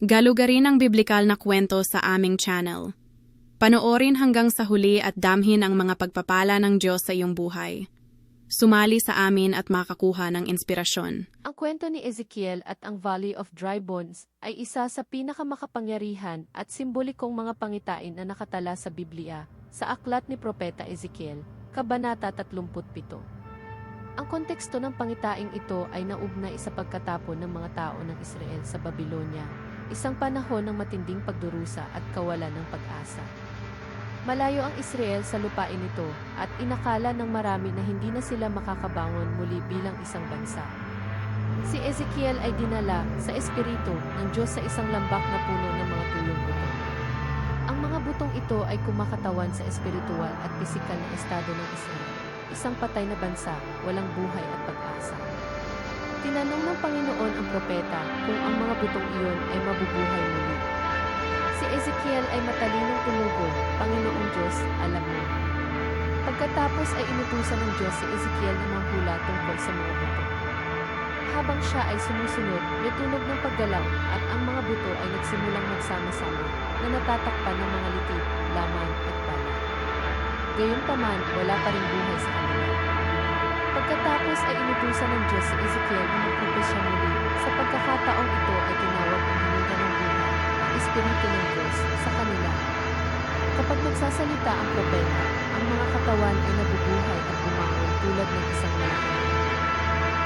Galugarin ang biblikal na kwento sa aming channel. Panoorin hanggang sa huli at damhin ang mga pagpapala ng Diyos sa iyong buhay. Sumali sa amin at makakuha ng inspirasyon. Ang kwento ni Ezekiel at ang Valley of Dry Bones ay isa sa pinakamakapangyarihan at simbolikong mga pangitain na nakatala sa Biblia sa aklat ni Propeta Ezekiel, Kabanata 37. Ang konteksto ng pangitaing ito ay naugnay sa pagkatapon ng mga tao ng Israel sa Babylonia, isang panahon ng matinding pagdurusa at kawalan ng pag-asa. Malayo ang Israel sa lupain ito at inakala ng marami na hindi na sila makakabangon muli bilang isang bansa. Si Ezekiel ay dinala sa espiritu ng Diyos sa isang lambak na puno ng mga tuyong buto. Ang mga butong ito ay kumakatawan sa espiritual at pisikal na estado ng Israel, isang patay na bansa, walang buhay at pag-asa. Tinanong ng Panginoon ang propeta kung ang mga butong iyon ay mabubuhay muli. Si Ezekiel ay matalinong tumugon, Panginoong Diyos, alam mo. Pagkatapos ay inutusan ng Diyos si Ezekiel na manghula tungkol sa mga buto. Habang siya ay sumusunod, may tunog ng paggalaw at ang mga buto ay nagsimulang magsama-sama na natatakpan ng mga litid, laman at bala. Gayunpaman, wala pa rin buhay sa Pagkatapos ay inutusan ng Diyos si Ezekiel na magpupos siya muli. Sa pagkakataong ito ay tinawag ang hininga ng buhay, ang Espiritu ng Diyos, sa kanila. Kapag nagsasalita ang propeta, ang mga katawan ay nabubuhay at bumangon tulad ng isang malaking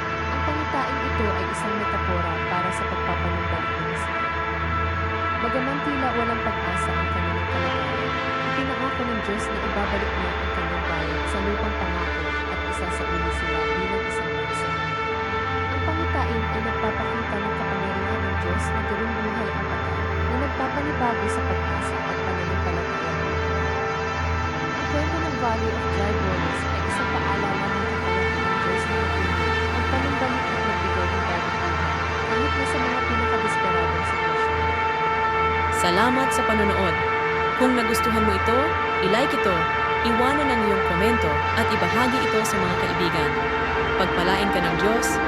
ang pangitain ito ay isang metapora para sa pagpapanumbalik ng Israel. Bagaman tila walang pag-asa ang kanilang kalagayan, ipinangako ng Diyos na ibabalik niya ang kanyang bayan sa lupang pangako at isasauli sila bilang isang Diyos na gawing buhay ang patay, na nagpapanibago sa pag-asa at pananampalataya ng mga tao. Ang kwento ng Valley of Dry Bones ay isang paalala ng kakayahan ng Diyos na magpili, ang panumbalik at magbigay ng bagong buhay, kahit na sa mga pinakadesperadong sitwasyon. Salamat sa panonood. Kung nagustuhan mo ito, ilike ito, iwanan ang iyong komento at ibahagi ito sa mga kaibigan. Pagpalain ka ng Diyos